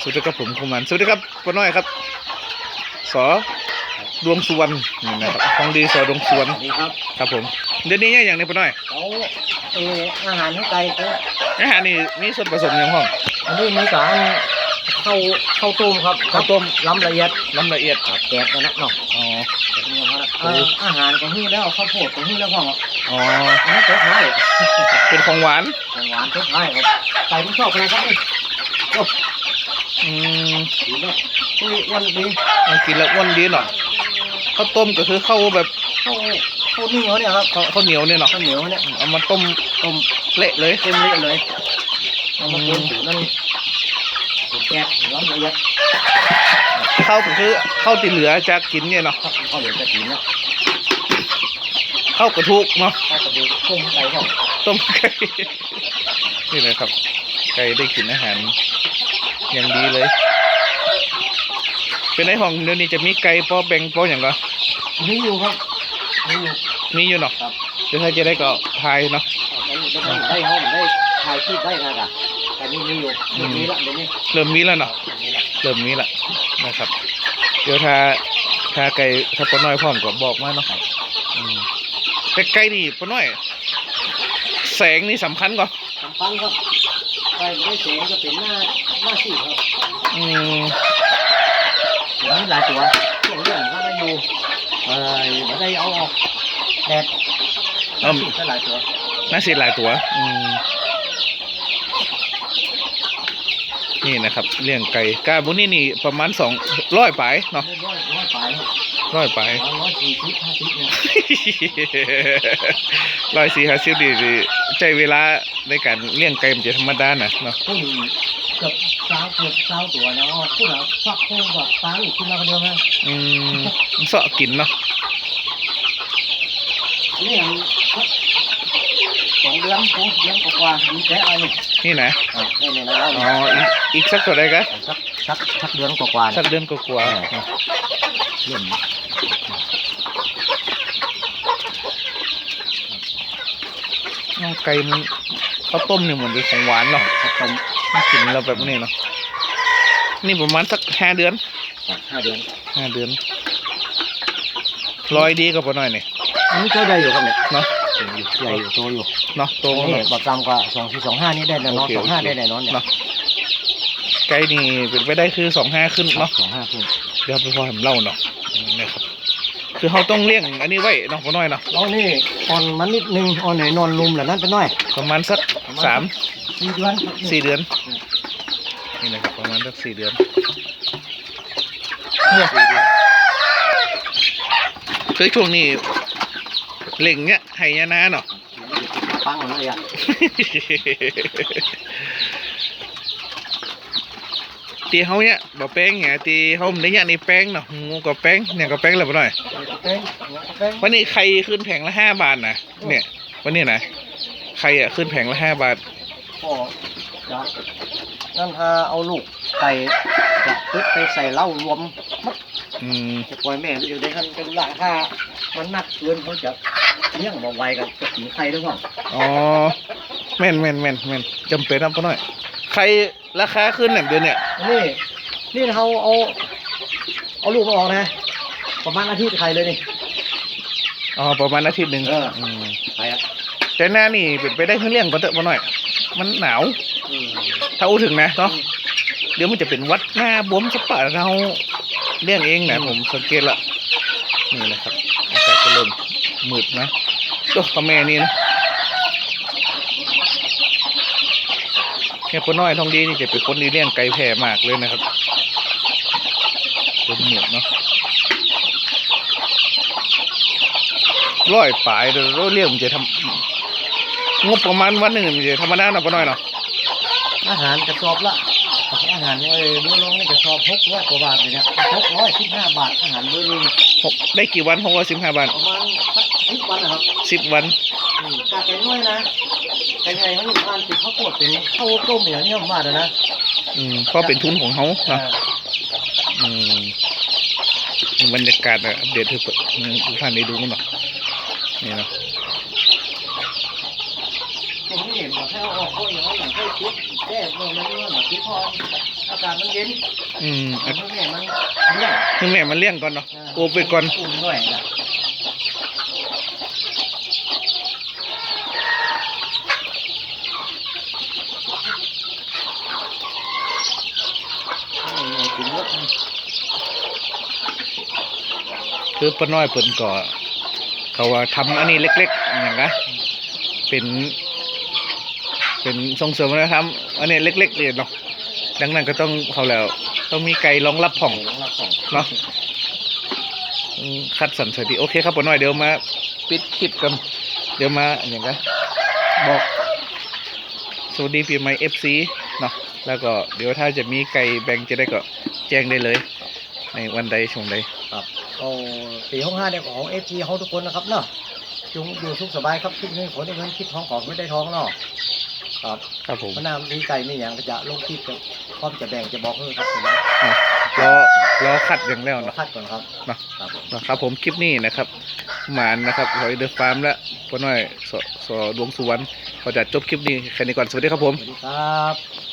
สวัสดีครับผมคุมันสวัสดีครับป้าน้อยครับ สอดวงสุวรรณนี่นะครับของดีสอดวงสุวรรณดีครับครับผมเดี๋ยวนี้เนี่ยอย่างนี้ป้าน้อยเอาเอออาหารให้ไก่ก็อาหารนี่มีส่วนผสมอย่างห้องอันนี้มีการข้าวข้าวต้มครับข้าวต้มล้ำละเอียดน้ำละเอียดครับแกะกันนะเนาะอ๋อแกะเนี่ยครับเอ่ออาหารก็หิ้วแล้วข้าวโพดก็หิ้วแล้วพ่ออ๋ออันนี้เจ๊ท้ายเป็นของหวานของหวานเจ๊ท้ายครับไก่ที่ชอบอะไรครับนี่โอ้อืมดีมากตุ้ยอ้วนดีมันกินแล้วอ้วนดีเนาะข้าวต้มก็คือข้าวแบบข้าวข้าวเหนียวเนี่ยครับข้าวข้าวเหนียวเนี่ยเนาะข้าวเหนียวเนี่ยเอามาต้มต้มเละเลยเต็มเละเลยเอามาต้มถึงนั่นแกะล้ำละเอียดข้าวก็คือข้าวที่เหลือจากกินเนี่ยเนาะครับข้าวเหนียวจะกินนะข้าวกระทุกเนาะข้าวกระดูกต้มไก่ครับต้มไก่นี่เลยครับไก่ได้กินอาหาร อย่างดีเลย เป็นไอห้องเดี๋ยวนี้จะมีไก่ปอแบงปออย่างก็มีอยู่ครับมีอยู่มีอยู่เนาะครับเดี๋ยวถ้าจะได้ก็พายเนาะได้ได้ห้องได้ถ่ายคลิปได้นะกะแต่นี่มีอยู่อืมมีละเดี๋ยวนี้เริ่มมีแล้วเนาะมีละเริ่มมีแล้วนะครับ เดี๋ยวถ้าถ้าไก่ถ้าปอน้อยพร้อมก็บอกมาเนาะอืมแต่ไก่นี่ปอน้อย แสงนี่สำคัญกว่าสำคัญครับ ไปได้เสียงก็เป็นหน้าหน้าสี่ครับอืมเดี๋ยวนี้หลายตัวช่วงเรื่องก็ได้อยู่เอ่อไม่ได้เอาออกแดดเอิ่มก็หลายตัว น่าเสียหลายตัว อืม นี่นะครับเลี้ยงไก่กาบุนี่นี่ประมาณสองร้อยปลายเนาะได้ร้อยร้อยปลายครับร้อยปลายร้อยสี่สิบห้าสิบเนี่ยร้อยสี่ห้าสิบดีดีใจเวลาในการเลี้ยงไก่มันจะธรรมดาน่ะเนาะผู้หญิงเกือบสาวเกือบสาวตัวนะอ๋อผู้หญิงฟักโค้งกับตาอีกขึ้นมาคนเดียวนะอืมมันเสาะกินเนาะนี่ยัง สองเดือนสองเดือนกว่าๆดีแค่อะไรนี่นี่นะอะนี่นี่นะเราอ๋ออีกอีกสักตัวใดกันสักสักสักเดือนกว่าๆสันะกเดือนกว่าๆเออเนาะเรื่องเอาไก่มันข้าวต้มเนี่ยเหมือนเป็นของหวานเนาะสักต้มมันกินเราแบบนี้เนาะนี่ประมาณสักห้าเดือนสักห้าเดือนห้าเดือนร้อยดีก็พอหน่อยนี่อันนี้ก็ได้อยู่ครับเนี่ยเนาะ ใหญ่อยู่โตอยู่เนาะโตตรงหน่นี้อยบักตามกว่าสองสี่สองห้านี่ได้แน่นอนโอเคสองห้าโอเค ได้แน่นอนเนี่ยเนาะไก่นี่เป็นไปได้คือสองห้าขึ้นเนาะสองห้าขึ้นเดี๋ยวไปพอผมเล่าเนาะนี่ครับคือเขาต้องเลี้ยงอันนี้ไว้เนาะพอน้อยเนาะแล้วนี่อ่อนมันนิดนึงอ่อนไหนนอนลุมแหละนั่นเป็นน้อยประมาณสักสามสี่เดือนสี่เดือนนี่นะครับประมาณสักสี่เดือนเนี่ยคือช่วงนี้ เล่งเนี้ยไห้ยานาเนาะปังเลยอะตีเขาเนี่ยบ่แป้งเนี่ยตีเขาไม่ได้เนี่ยนี่แป้งเนาะงูกับแป้งเนี่ยกับแป้งเลยไปหน่อยแป้งแป้งวันนี้ไข่ขึ้นแผงละห้าบาทนะเนี่ยวันนี้นะไข่อะขึ้นแผงละห้าบาทก็จะนั่นถ้าเอาลูกไก่ จะตึ๊ดไปใส่เหล้ารวมมัดอืมจะปล่อยแม่มันอยู่ในขั้นเป็นละถ้ามันหนักเกินเขาจะเลี้ยงบ่ไหวกันจะกินไข่ด้วยก่อนอ๋อแม่นแม่นแม่นแม่นจำเป็นนะพ่อหน่อยไข่ราคาขึ้นเนี่ยเดือนเนี่ยนี่นี่เขาเอาเอาลูกมาออกนะ ประมาณอาทิตย์ไข่เลยนี่อ๋อประมาณอาทิตย์หนึ่งเออมไข่อะแต่หน้านี่เป็นไปได้ขึ้นเลี้ยงก็เถอะพ่อหน่อย มันหนาวอืมถ้าอู้ถึงนะเนาะ เดี๋ยวมันจะเป็นวัดหน้าบวมสปะเราเลี้ยงเองนะผมสังเกตละนี่นะครับอากาศก็เริ่มมืดนะโอ้พ่อแม่นี่นะแค่พ่อน้อยทองดีนี่จะเป็นคนที่เลี้ยงไก่แพร่มากเลยนะครับเป็นเหมือดเนาะร้อยปลายเดี๋ยวเลี้ยงมันจะทำงบประมาณวันหนึ่งมันจะธรรมดาเนาะพ่อน้อยเนาะอาหารกระสอบละ อาหารเอ้ยดูลงนี่กระสอบหกร้อยกว่าบาทเลยเนี่ยหกร้อยสิบห้าบาทอาหารเบอร์หนึงหกได้กี่วันหกร้อยสิบห้าบาทประมาณสักสิบวันนะครับสิบวันอืมกาแกน้อยนะไก่ใหญ่มันทานติดข้าวโพดเป็นข้าวต้มอย่างนี้มาเด้อนะอืมเพราะเป็นทุนของเขาเนาะอืมบรรยากาศอะอัปเดตให้เปิดให้ทุกท่านได้ดูกันเนาะนี่เนาะ ผมไม่เห็นว่าให้เอาออกก็อย่างนั้นอย่างให้คิดแก้เมื่อมันเมื่อมันคิดพออากาศมันเย็นอืมมันแม่มันเลี้ยงนึงแม่มันเลี้ยงก่อนเนาะโอไปก่อนอุ่นหน่อยนะนี่กินเยอะคือป้าน้อยเปิ่นก่อเขาว่าทำอันนี้เล็กๆอย่างนะเป็น เป็นส่งเสริมวัฒนธรรมอันนี้เล็กๆเลยเนาะดังนั้นก็ต้องเขาแล้ว ต้องมีไก่รองรับผ่องเนาะคัดสรรสถิติโอเคครับป้าน้อยเดี๋ยวมาปิดคลิปกันเดี๋ยวมาอย่างไรบอกสวัสดีปีใหม่เอฟซีเนาะแล้วก็เดี๋ยวถ้าจะมีไก่แบ่งจะได้ก็แจ้งได้เลย ในวันใดช่วงใดครับเอาปีห้องห้าเนี่ยของเอฟจีเขาทุกคนนะครับเนาะจงอยู่สุขสบายครับคิดเงินผลเงินคิดท้องของไม่ได้ท้องเนาะ ครับครับผมมะนาวมีไก่มีอย่างจะลงคลิปจะพร้อมจะแบ่งจะบอกเออครับผมรอรอคัดอย่างแล้วขอเนาะ คัดก่อนครับเนาะ ครับผมนะครับผมคลิปนี้นะครับหมานนะครับหอยเดอะฟาร์มและป้าน้อยสสดวงสุวรรณขอจัดจบคลิปนี้แค่นี้ก่อนสวัสดีครับผม สวัสดีครับ